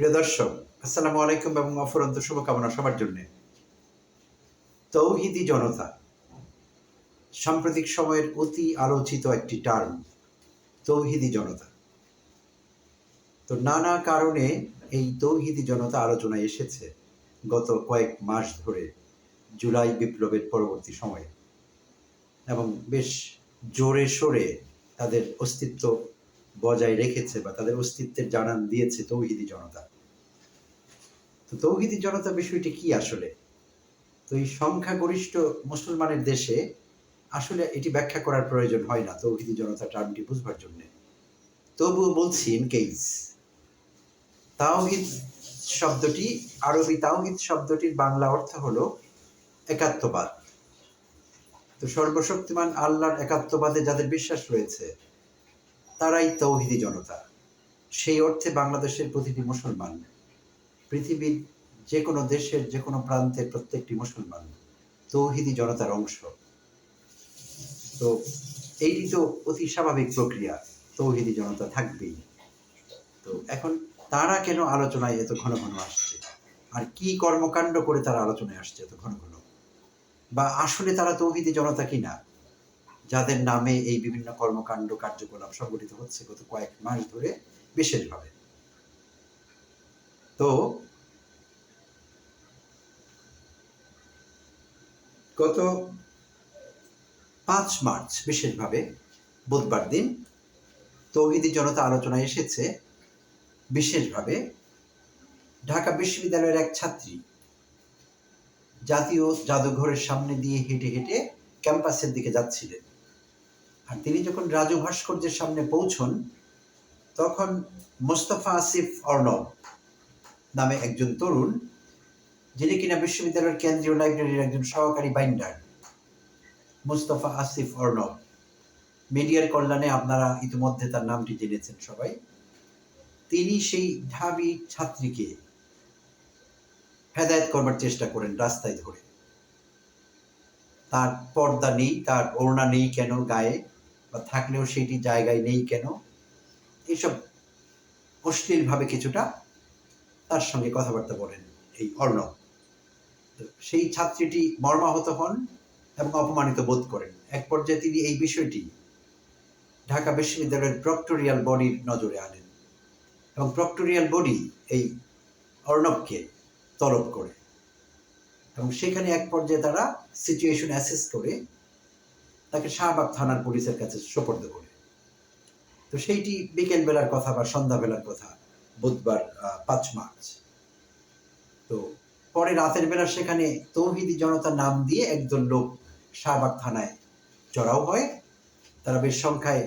প্রিয় দর্শক, আসসালামু আলাইকুম এবং অফুরন্ত শুভকামনা সবার জন্যে। তৌহিদি জনতা, সাম্প্রতিক সময়ের অতি আলোচিত একটি টার্ম, তৌহিদি জনতা। তো নানা কারণে এই তৌহিদি জনতা আলোচনায় এসেছে গত কয়েক মাস ধরে, জুলাই বিপ্লবের পরবর্তী সময়ে। এবং বেশ জোরে সোরে তাদের অস্তিত্ব বজায় রেখেছে বা তাদের অস্তিত্বের জানান দিয়েছে তৌহিদি জনতা। তো তৌহিদি জনতা বিষয়টি কি আসলে? তো এই সংখ্যাগরিষ্ঠ মুসলমানের দেশে আসলে এটি ব্যাখ্যা করার প্রয়োজন হয় না, তৌহিদি জনতা টার্মটি বুঝবার জন্য। তবুও বলছি ইন কেস তাওহিদ শব্দটি, আরবি তাওহিদ শব্দটির বাংলা অর্থ হলো একাত্মবাদ। তো সর্বশক্তিমান আল্লাহর একাত্মবাদে যাদের বিশ্বাস রয়েছে তারাই তৌহিদি জনতা। সেই অর্থে বাংলাদেশের প্রতিটি মুসলমান। পৃথিবীর যে কোনো দেশের যে কোনো প্রান্তের প্রত্যেকটি মুসলমান তৌহিদি জনতার অংশ। তো এইটি তো অতি স্বাভাবিক প্রক্রিয়া, তৌহিদি জনতা থাকবেই। তো এখন তারা কেন আলোচনায় এত ঘন ঘন আসছে? আর কি কর্মকাণ্ড করে তারা আলোচনায় আসছে এত ঘন ঘন? বা আসলে তারা তৌহিদি জনতা কিনা? যাদের নামে এই বিভিন্ন কর্মকাণ্ড, কার্যকলাপ সংগঠিত হচ্ছে গত কয়েক মাস ধরে, বিশেষভাবে। তো, গত পাঁচ মার্চ বিশেষভাবে বুধবার দিন তৌহিদি জনতা আলোচনায় এসেছে, বিশেষভাবে ঢাকা বিশ্ববিদ্যালয়ের এক ছাত্রী জাতীয় জাদুঘরের সামনে দিয়ে হেঁটে হেঁটে ক্যাম্পাসের দিকে যাচ্ছিলেন। আর তিনি যখন রাজু ভাস্কর্যের সামনে পৌঁছন, তখন মোস্তফা আসিফ অর্ণব নামে একজন তরুণ, যিনি কিনা বিশ্ববিদ্যালয়ের কেন্দ্রীয় লাইব্রেরির একজন সহকারী বাইন্ডার, মুস্তফা আসিফ অর্ণব। মিডিয়ার কল্যাণে আপনারা ইতিমধ্যে তার নামটি জেনেছেন সবাই। তিনি সেই ঢাবি ছাত্রীকে হেদায়ত করবার চেষ্টা করেন রাস্তায় ধরে। তার পর্দা নেই, তার ওড়না নেই কেন গায়ে? বা থাকলেও সেটি জায়গায় নেই কেন? এইসব অশ্লীলভাবে কিছুটা তার সঙ্গে কথাবার্তা বলেন এই অর্ণব। সেই ছাত্রীটি মর্মাহত হন এবং অপমানিত বোধ করেন। এক পর্যায়ে তিনি এই বিষয়টি ঢাকা বিশ্ববিদ্যালয়ের প্রক্টোরিয়াল বডির নজরে আনেন এবং প্রক্টোরিয়াল বডি এই অর্ণবকে তলব করে এবং সেখানে এক পর্যায়ে তারা সিচুয়েশন অ্যাসেস করে তাকে শাহবাগ থানার পুলিশের কাছে সোপর্দ করে। তো সেইটি বিকেল বেলার কথা বা সন্ধ্যাবেলার কথা, বুধবার পাঁচ মার্চ। তো পরে রাতের বেলা সেখানে তৌহিদি জনতার নাম দিয়ে একজন লোক শাহবাগ থানায় চড়াও হয়। তারা বেশ সংখ্যায়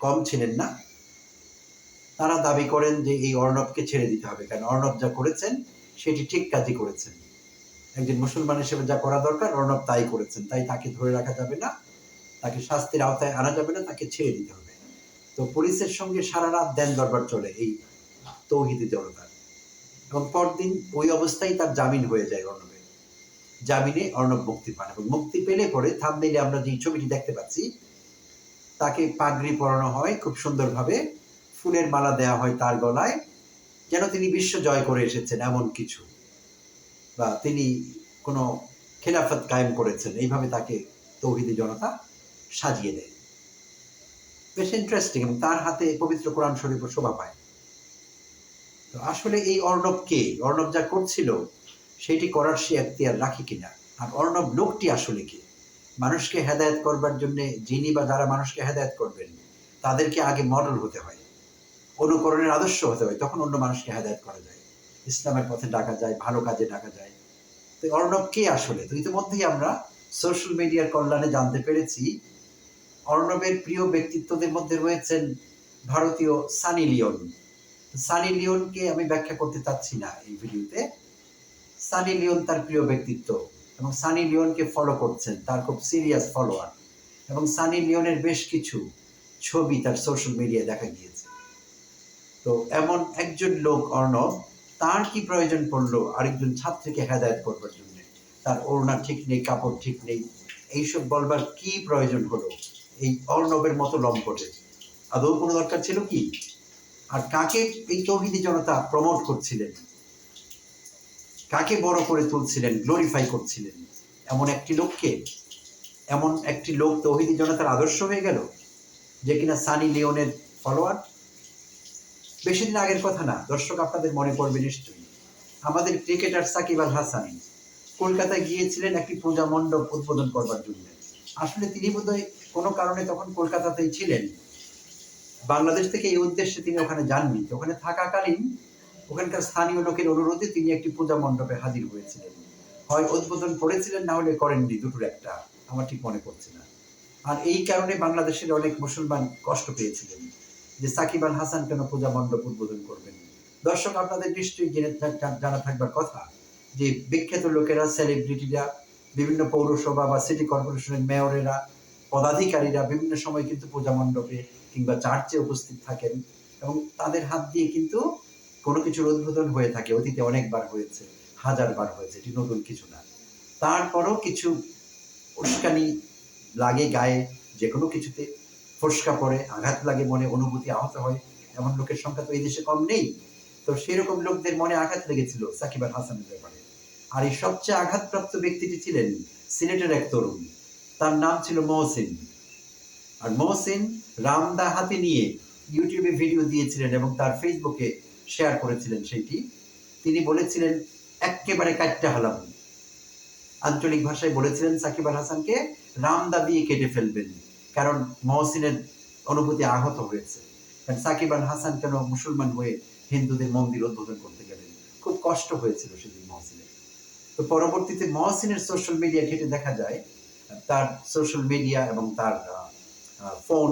কম ছিলেন না। তারা দাবি করেন যে এই অর্ণবকে ছেড়ে দিতে হবে, কারণ অর্ণব যা করেছেন, সেটি ঠিক কাজই করেছেন। একজন মুসলমান হিসেবে যা করা দরকার অর্ণব তাই করেছেন। তাই তাকে ধরে রাখা যাবে না, তাকে শাস্তির আওতায় আনা যাবে না, তাকে ছেড়ে দিতে হবে। তো পুলিশের সঙ্গে সারা রাত দেন দরবার চলে এই তৌহিদি জনতার। এবং পরদিন ওই অবস্থায় তার জামিন হয়ে যায় অর্ণবের। জামিনে অর্ণব মুক্তি পান এবং মুক্তি পেলে পরে থামনেইলে আমরা যে ছবিটি দেখতে পাচ্ছি, তাকে পাগড়ি পরানো হয়, খুব সুন্দরভাবে ফুলের মালা দেওয়া হয় তার গলায়, যেন তিনি বিশ্ব জয় করে এসেছেন এমন কিছু। বা তিনি কোনো খেলাফত কায়েম করেছেন, এইভাবে তাকে তৌহিদি জনতা সাজিয়ে দেয়। বেশ ইন্টারেস্টিং এবং তার হাতে পবিত্র কোরআন শরীফ শোভা পায়। তো আসলে এই অর্ণব কে? অর্ণব যা করছিল সেটি করার সে এখতিয়ার রাখে কিনা? আর অর্ণব লোকটি আসলে কি? মানুষকে হেদায়ত করবার জন্য যিনি বা যারা মানুষকে হেদায়ত করবেন, তাদেরকে আগে মডেল হতে হয়, অনুকরণের আদর্শ হতে হয়, তখন অন্য মানুষকে হেদায়ত করা যায়। ইসলামের পথে ডাকা যায়, ভালো কাজে ডাকা যায়। তো অর্ণব কে আসলে? তো ইতিমধ্যেই আমরা সোশ্যাল মিডিয়ার কল্যাণে জানতে পেরেছি, অর্ণবের প্রিয় ব্যক্তিত্বদের মধ্যে রয়েছেন ভারতীয় সানি লিওন। সানি লিওনকে আমি ব্যাখ্যা করতে চাচ্ছি না এই ভিডিওতে। সানি লিওন তার প্রিয় ব্যক্তিত্ব এবং সানি লিওনকে ফলো করছেন, তার খুব সিরিয়াস ফলোয়ার এবং সানি লিওনের বেশ কিছু ছবি তার সোশ্যাল মিডিয়ায় দেখা গিয়েছে। তো এমন একজন লোক অর্ণব তার কি প্রয়োজন পড়ল? আরেকজন ছাত্রীকে হেদায়ত করবার জন্য। তার ওড়না ঠিক নেই, কাপড় ঠিক নেই। এইসব বলবার কি প্রয়োজন হলো? এই অর্ণবের মতো লম্পটের আদৌ কোনো দরকার ছিল কি? আর কাকে এই তৌহিদি জনতা প্রমোট করছিলেন? কাকে বড় করে তুলছিলেন গ্লোরিফাই করছিলেন? এমন একটি লোককে? এমন একটি লোক তৌহিদি জনতার আদর্শ হয়ে গেল? যে কিনা সানি লিওনের ফলোয়ার বেশি দিন আগের কথা না, দর্শক আপনাদের মনে পড়বে নিশ্চয়ই। আমাদের ক্রিকেটার সাকিব আল হাসান কলকাতায় গিয়েছিলেন একটি পূজা মণ্ডপ উদ্বোধন করবার জন্য। আসলে তিনি বোধহয় কোনো কারণে তখন কলকাতাতেই ছিলেন। বাংলাদেশ থেকে এই উদ্দেশ্যে তিনি ওখানে যাননি। ওখানে থাকাকালীন ওখানকার স্থানীয় লোকের অনুরোধে তিনি একটি পূজা মণ্ডপে হাজির হয়েছিলেন। হয় উদ্বোধন করেছিলেন, না হলে করেননি, দুটোর একটা, আমার ঠিক মনে পড়ছে না। আর এই কারণে বাংলাদেশের অনেক মুসলমান কষ্ট পেয়েছিলেন। যে সাকিব আল হাসান কেন পূজা মণ্ডপ উদ্বোধন করবেন? দর্শক, আপনাদের নিশ্চয়ই জেনে জানা থাকবার কথা যে বিখ্যাত লোকেরা সেলিব্রিটিরা বিভিন্ন পৌরসভা বা সিটি কর্পোরেশনের মেয়রেরা পদাধিকারীরা বিভিন্ন সময় কিন্তু পূজা মণ্ডপে কিংবা চার্চে উপস্থিত থাকেন এবং তাদের হাত দিয়ে কিন্তু কোনো কিছুর উদ্বোধন হয়ে থাকে। অতীতে অনেকবার হয়েছে, হাজারবার হয়েছে, এটি নতুন কিছু না। তারপরও কিছু উস্কানি লাগে গায়ে যে কোনো কিছুতে। ফসকা পড়ে, আঘাত লাগে মনে, অনুভূতি আহত হয়। এমন লোকের সংখ্যা তো এই দেশে কম নেই। তো সেরকম লোকদের মনে আঘাত লেগেছিল সাকিব আল হাসানের ব্যাপারে। আর এই সবচেয়ে আঘাতপ্রাপ্ত ব্যক্তিটি ছিলেন সিলেটের এক তরুণ। তার নাম ছিল মহসিন। আর মহসিন রামদা হাতে নিয়ে ইউটিউবে ভিডিও দিয়েছিলেন এবং তার ফেসবুকে শেয়ার করেছিলেন সেইটি তিনি বলেছিলেন একেবারে কাটটা হালাম। আঞ্চলিক ভাষায় বলেছিলেন সাকিব আল হাসানকে, রামদা দিয়ে কেটে ফেলবেন। কারণ মহসিনের অনুভূতি আহত হয়েছে। কারণ সাকিব আল হাসান কেন মুসলমান হয়ে হিন্দুদের মন্দির উদ্বোধন করতে গেলেন? খুব কষ্ট হয়েছিল সেদিন মহসিনের তো পরবর্তীতে মহসিনের সোশ্যাল মিডিয়া ঘেটে দেখা যায়, তার সোশ্যাল মিডিয়া এবং তার ফোন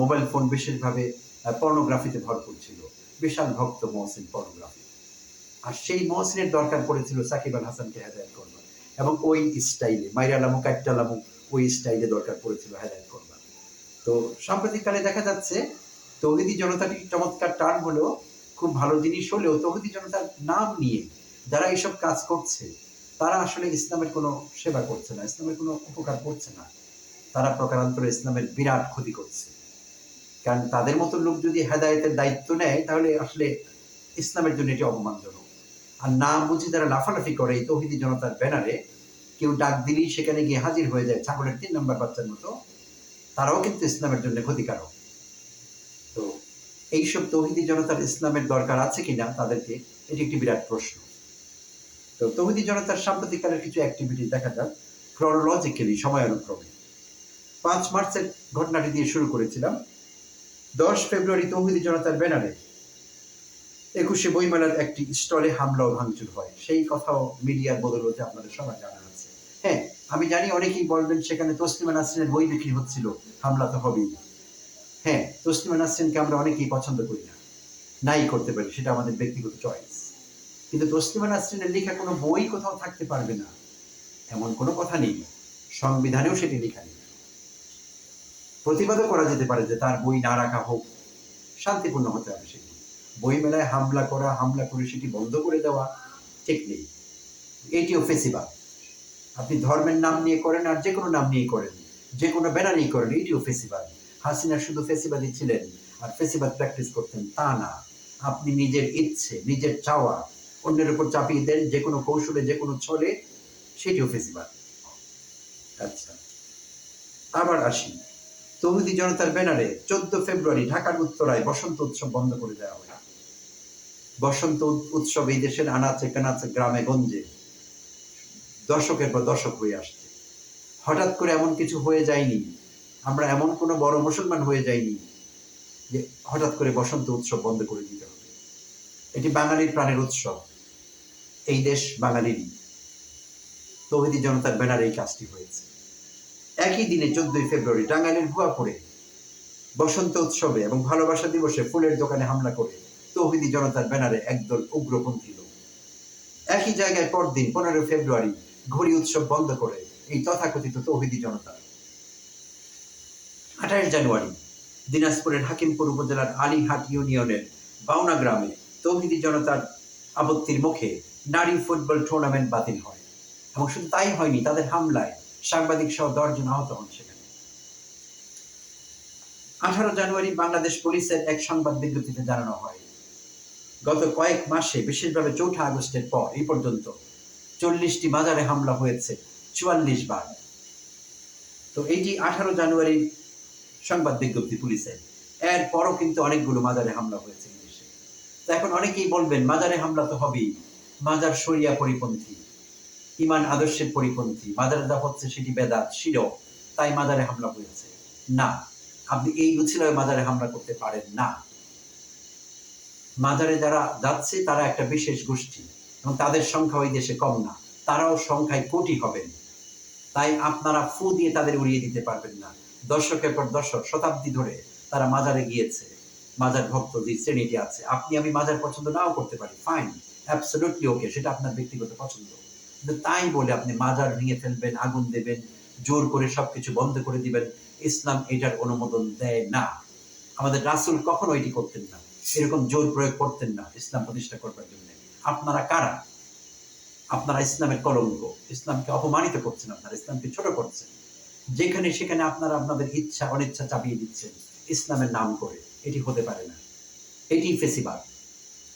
মোবাইল ফোন বিশেষভাবে পর্নোগ্রাফিতে ভরপুর ছিল। বিশাল ভক্ত মহসিন পর্নোগ্রাফি আর সেই মহসিনের দরকার পড়েছিল সাকিব আল হাসানকে হেদায়ত করবার। এবং ওই স্টাইলে মাইরালামু কাট্টালামু ওই স্টাইলে দরকার পড়েছিল হেদায়ত করবার। তো সাম্প্রতিককালে দেখা যাচ্ছে, তৌহিদি জনতাটি চমৎকার টার্ম হলেও খুব ভালো জিনিস হলেও তৌহিদি জনতার নাম নিয়ে যারা এইসব কাজ করছে, তারা আসলে ইসলামের কোনো সেবা করছে না, ইসলামের কোনো উপকার করছে না। তারা প্রকারান্তরে ইসলামের বিরাট ক্ষতি করছে। কারণ তাদের মতো লোক যদি হেদায়েতের দায়িত্ব নেয়, তাহলে আসলে ইসলামের জন্য এটি অপমানজনক। আর না বুঝে যারা লাফালাফি করে এই তৌহিদি জনতার ব্যানারে, কেউ ডাক দিলেই সেখানে গিয়ে হাজির হয়ে যায় ছাগলের তিন নম্বর বাচ্চার মতো। তারাও কিন্তু ইসলামের জন্য ক্ষতিকারক। তো এইসব তৌহিদি জনতার ইসলামের দরকার আছে কিনা তাদেরকে এটি একটি বিরাট প্রশ্ন। তো তৌহিদি জনতার সাম্প্রতিককালের কিছু অ্যাক্টিভিটি দেখা যাক। ক্রনোলজিক্যালি সময়ানুক্রমে পাঁচ মার্চের ঘটনাটি দিয়ে শুরু করেছিলাম। দশ ফেব্রুয়ারি তৌহিদি জনতার ব্যানারে একুশে বইমেলার একটি স্টলে হামলা ও ভাঙচুর হয়। সেই কথাও মিডিয়ার বদলতে আপনাদের সবাই জানা। আমি জানি অনেকেই বলবেন সেখানে তসলিমা নাসরিনের বই বিক্রি হচ্ছিল, হামলা তো হবেই। হ্যাঁ তসলিমা নাসরিনকে আমরা অনেকেই পছন্দ করি না, নাই করতে পারি, সেটা আমাদের ব্যক্তিগত চয়েস কিন্তু তসলিমা নাসরিনের লেখা কোনো বই কোথাও থাকতে পারবে না, এমন কোনো কথা নেই, সংবিধানেও সেটি লেখা নেই। প্রতিবাদও করা যেতে পারে যে তার বই না রাখা হোক, শান্তিপূর্ণ হতে হবে সেটি। বই মেলায় হামলা করা, হামলা করে সেটি বন্ধ করে দেওয়া, ঠিক নেই। এটিও ফেসিবাদ। আপনি ধর্মের নাম নিয়ে করেন আর যে কোনো নাম নিয়ে করেন। যে কোনো ব্যানারেই করেন, এটিও ফেসিবাদ। হাসিনা শুধু ফেসিবাদই ছিলেন আর ফেসিবাদ প্র্যাকটিস করতেন তা না। আপনি নিজের ইচ্ছে, নিজের চাওয়া অন্যের উপর চাপিয়ে দেন যে কোনো কৌশলে যে কোনো ছলে, সেটিও ফেসিবাদ। আচ্ছা আবার আসি। তৌহিদি জনতার ব্যানারে চোদ্দ ফেব্রুয়ারি ঢাকার উত্তরায় বসন্ত উৎসব বন্ধ করে দেওয়া হয়। বসন্ত উৎসব এই দেশের আনাচে কানাচে গ্রামে গঞ্জে দশকের পর দর্শক হয়ে আসছে। হঠাৎ করে এমন কিছু হয়ে যায়নি। আমরা এমন কোনো বড় মুসলমান হয়ে যাইনি যে হঠাৎ করে বসন্ত উৎসব বন্ধ করে দিতে হবে। এটি বাঙালির প্রাণের উৎসব। এই দেশ বাঙালিরই তৌহিদি জনতার ব্যানারে এই কাজটি হয়েছে। একই দিনে চোদ্দই ফেব্রুয়ারি টাঙ্গাইলের ভুয়াপুরে বসন্ত উৎসবে এবং ভালোবাসা দিবসে ফুলের দোকানে হামলা করে তৌহিদি জনতার ব্যানারে একদল উগ্রপন্থী লোক। একই জায়গায় পরদিন পনেরো ফেব্রুয়ারি ঘড়ি উৎসব বন্ধ করে এই তথাকথিত তৌহিদি জনতা। আঠাশ জানুয়ারি, দিনাজপুরের হাকিমপুর উপজেলার আলীহাট ইউনিয়নের বাউনা গ্রামে তৌহিদি জনতার আপত্তির মুখে নারী ফুটবল টুর্নামেন্ট বাতিল হয়। এবং শুধু তাই হয়নি, তাদের হামলায় সাংবাদিক সহ দশজন আহত হন সেখানে। আঠারো জানুয়ারি বাংলাদেশ পুলিশের এক সংবাদ বিজ্ঞপ্তিতে জানানো হয়, গত কয়েক মাসে, বিশেষভাবে চৌঠা আগস্টের পর, এই পর্যন্ত চল্লিশটি মাজারে হামলা হয়েছে, চুয়াল্লিশ বার। তো এইটি আঠারো জানুয়ারির সংবাদ বিজ্ঞপ্তি পুলিশের এরপরও কিন্তু অনেকগুলো মাজারে হামলা হয়েছে এই দেশে তো এখন অনেকেই বলবেন, মাজারে হামলা তো হবেই। মাজার শরিয়া পরিপন্থী, ইমান আদর্শের পরিপন্থী, মাজারে যা হচ্ছে সেটি বেদাত শির তাই মাজারে হামলা হয়েছে। না, আপনি এই উছিলায় মাজারে হামলা করতে পারেন না। মাজারে যারা যাচ্ছে, তারা একটা বিশেষ গোষ্ঠী। এবং তাদের সংখ্যা ওই দেশে কম না। তারাও সংখ্যায় কোটি হবেন। তাই আপনারা ফু দিয়ে তাদের উড়িয়ে দিতে পারবেন না। দর্শকের পর দর্শক শতাব্দী ধরে তারা মাজারে গিয়েছে। মাজার ভক্ত যে শ্রেণীটি আছে, আপনি আমি মাজার পছন্দ নাও করতে পারি ফাইন অ্যাবসলিউটলি ওকে সেটা আপনার ব্যক্তিগত পছন্দ। কিন্তু তাই বলে আপনি মাজার ভেঙে ফেলবেন, আগুন দেবেন, জোর করে সবকিছু বন্ধ করে দিবেন, ইসলাম এটার অনুমোদন দেয় না। আমাদের রাসুল কখনো এটি করতেন না। এরকম জোর প্রয়োগ করতেন না, ইসলাম প্রতিষ্ঠা করবার জন্য। আপনারা কারা? আপনারা ইসলামের কলঙ্ক। ইসলামকে অপমানিত করছেন আপনারা, ইসলামকে ছোট করছেন। যেখানে সেখানে আপনারা আপনাদের ইচ্ছা, অনিচ্ছা চাপিয়ে দিচ্ছেন ইসলামের নাম করে। এটি হতে পারে না। এটি ফেসিবাদ।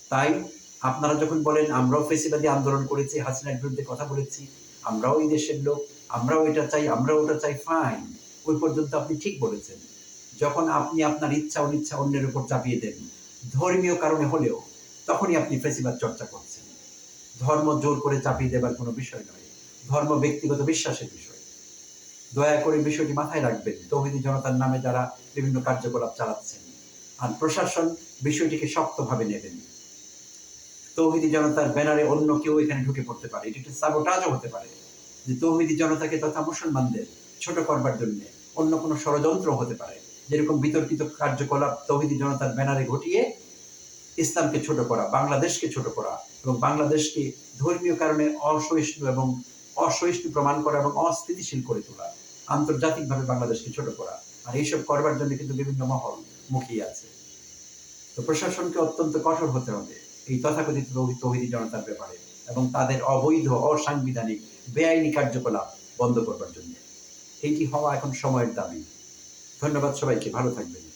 তাই আপনারা যখন বলেন, আমরাও ফেসিবাদী আন্দোলন করেছি, হাসিনার বিরুদ্ধে কথা বলেছি, আমরাও এই দেশের লোক, আমরাও এটা চাই, আমরাও ওটা চাই ফাইন ওই পর্যন্ত আপনি ঠিক বলেছেন। যখন আপনি আপনার ইচ্ছা, অনিচ্ছা অন্যের উপর চাপিয়ে দেন, ধর্মীয় কারণে হলেও তখনই আপনি ফেসিবাদ চর্চা করছেন। ধর্ম জোর করে চাপিয়ে দেবার কোনো বিষয় নয়। ধর্ম ব্যক্তিগত বিশ্বাসের বিষয়। দয়া করে বিষয়টি মাথায় রাখবেন। তৌহিদি জনতার নামে যারা বিভিন্ন কার্যকলাপ চালাচ্ছেন আর প্রশাসন বিষয়টিকে শক্তভাবে নেবেন। তৌহিদি জনতার ব্যানারে অন্য কেউ এখানে ঢুকে পড়তে পারে। এটি একটি সাবোটাজও হতে পারে। যে তৌহিদি জনতাকে তথা মুসলমানদের ছোট করবার জন্য অন্য কোনো ষড়যন্ত্র হতে পারে। যেরকম বিতর্কিত কার্যকলাপ তৌহিদি জনতার ব্যানারে ঘটিয়ে ইসলামকে ছোট করা, বাংলাদেশকে ছোট করা এবং বাংলাদেশকে ধর্মীয় কারণে অসহিষ্ণু এবং অসহিষ্ণু প্রমাণ করা এবং অস্থিতিশীল করে তোলা, আন্তর্জাতিকভাবে বাংলাদেশকে ছোট করা। আর এইসব করবার জন্য কিন্তু বিভিন্ন মহল মুখিয়ে আছে। তো প্রশাসনকে অত্যন্ত কঠোর হতে হবে এই তথাকথিত তৌহি- তৌহিদি জনতার ব্যাপারে এবং তাদের অবৈধ, অসাংবিধানিক, বেআইনি কার্যকলাপ বন্ধ করবার জন্য। এইটি হওয়া এখন সময়ের দাবি। ধন্যবাদ সবাইকে, ভালো থাকবেন।